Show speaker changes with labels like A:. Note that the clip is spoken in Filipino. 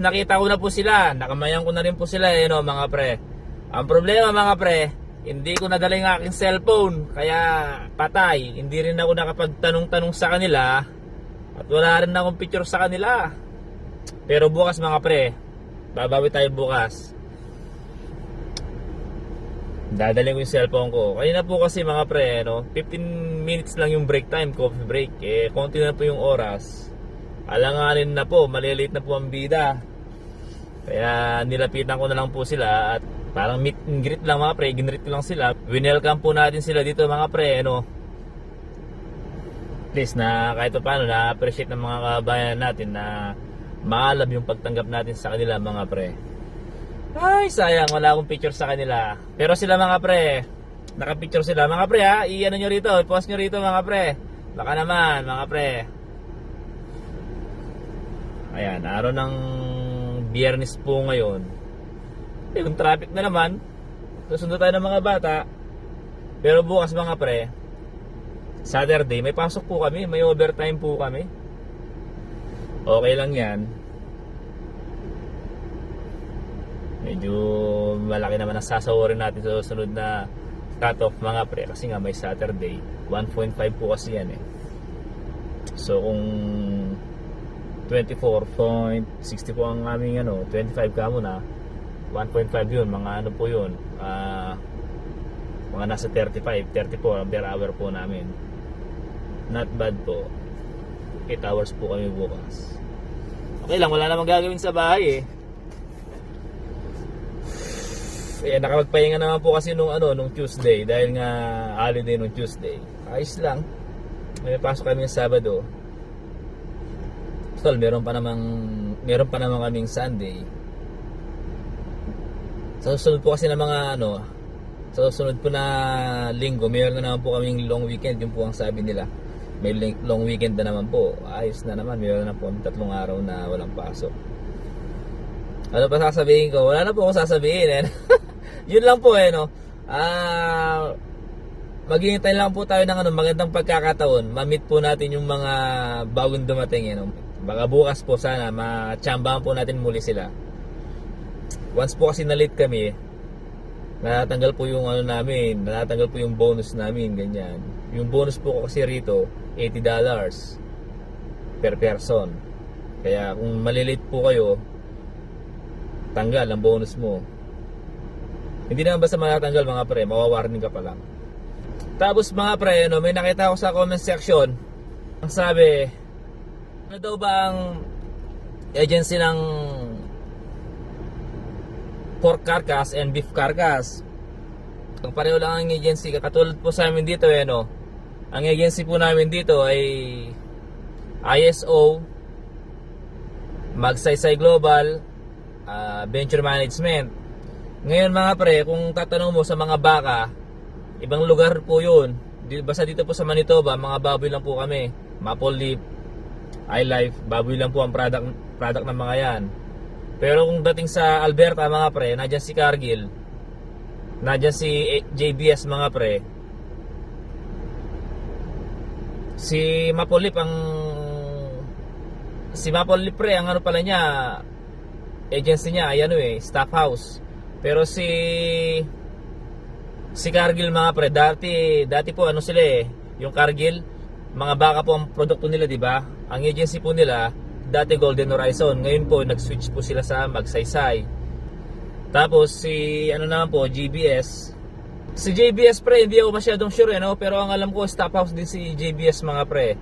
A: Nakita ko na po sila, nakamayan ko na rin po sila eh, no, mga pre. Ang problema mga pre, hindi ko nadala yung aking cellphone, kaya patay. Hindi rin ako nakapagtanong-tanong sa kanila at wala rin akong picture sa kanila. Pero bukas mga pre, babawi tayo bukas. Dadalhin ko yung cellphone ko. Kanina po kasi mga pre, no, 15 minutes lang yung break time, coffee break. Eh, konti na po yung oras. Alanganin na po, maliliit na po ang bida. Kaya nilapitan ko na lang po sila at parang meet and greet lang mga pre, ginreet ko lang sila. Winelcome po natin sila dito mga pre, ano. Please na kahit pa paano na-appreciate ng mga kabayan natin na maalam yung pagtanggap natin sa kanila mga pre. Ay, sayang, wala akong picture sa kanila. Pero sila mga pre, nakapicture sila. Mga pre ha, i-ano nyo rito, i-post nyo rito mga pre. Baka naman, mga pre. Ayan, araw ng biyernes po ngayon. Eh, yung traffic na naman. Susundo tayo ng mga bata. Pero bukas mga pre, Saturday, may pasok po kami. May overtime po kami. Okay lang yan. Medyo malaki naman ang sasawarin natin sa susunod na cut-off mga pre. Kasi nga may Saturday. 1.5 po kasi yan eh. So kung 24.60 po ang aming ano, 25 ka muna. 1.5 yun, mga ano po yun. ah mga nasa 35, 34 ang per hour po namin. Not bad po. 8 hours po kami bukas. Okay lang, wala namang gagawin sa bahay eh. Eh, nakapagpahinga naman po kasi nung ano, nung Tuesday dahil nga holiday nung Tuesday. Ayos lang. May pasok kami ng Sabado. Tol, meron pa namang meron pa namang kaming Sunday. Sa susunod po kasi ng mga ano, sa susunod po na linggo, meron na naman po kaming long weekend, yung po ang sabi nila. May long weekend na naman po. Ayos na naman, meron na po tatlong araw na walang pasok. Ano pa sasabihin ko? Wala na po akong sasabihin eh. Yun lang po eh no. Ah maghihintay lang po tayo ng ano, magandang pagkakataon. Ma-meet po natin yung mga bagong dumating eh no. Baka bukas po sana ma-chambahan po natin muli sila. Once po kasi na-late kami, natatanggal po yung ano namin, natatanggal po yung bonus namin, ganyan. Yung bonus po kasi rito, $80 per person. Kaya kung malilate po kayo, tanggal ang bonus mo. Hindi naman basta matatanggal mga pre, mawawarning ka pa lang. Tapos mga pre, no, may nakita ako sa comment section, ang sabi, ano daw ba ang agency ng pork carcass and beef carcass? Ang pareho lang ang agency, katulad po sa amin dito eh, no? Ang agency po namin dito ay ISO, Magsaysay Global, ah, Venture Management. Ngayon mga pre, kung tatanong mo sa mga baka, ibang lugar po yun. Basta dito po sa Manitoba, mga baboy lang po kami. Maple leaf, iLife, baboy lang po ang product, product ng mga yan. Pero kung dating sa Alberta mga pre, nadyan si Cargill, nadyan si JBS mga pre, si leaf ang si leaf pre, ang ano pala niya, agency niya ay ano eh, staff house. Pero si si Cargill mga pre, dati dati po ano sila eh, yung Cargill, mga baka po ang produkto nila, di ba? Ang agency po nila, dati Golden Horizon, ngayon po nag-switch po sila sa Magsaysay. Tapos si ano naman po, GBS. Si JBS pre, hindi ako masyadong sure eh, no? pero ang alam ko staff house din si JBS mga pre.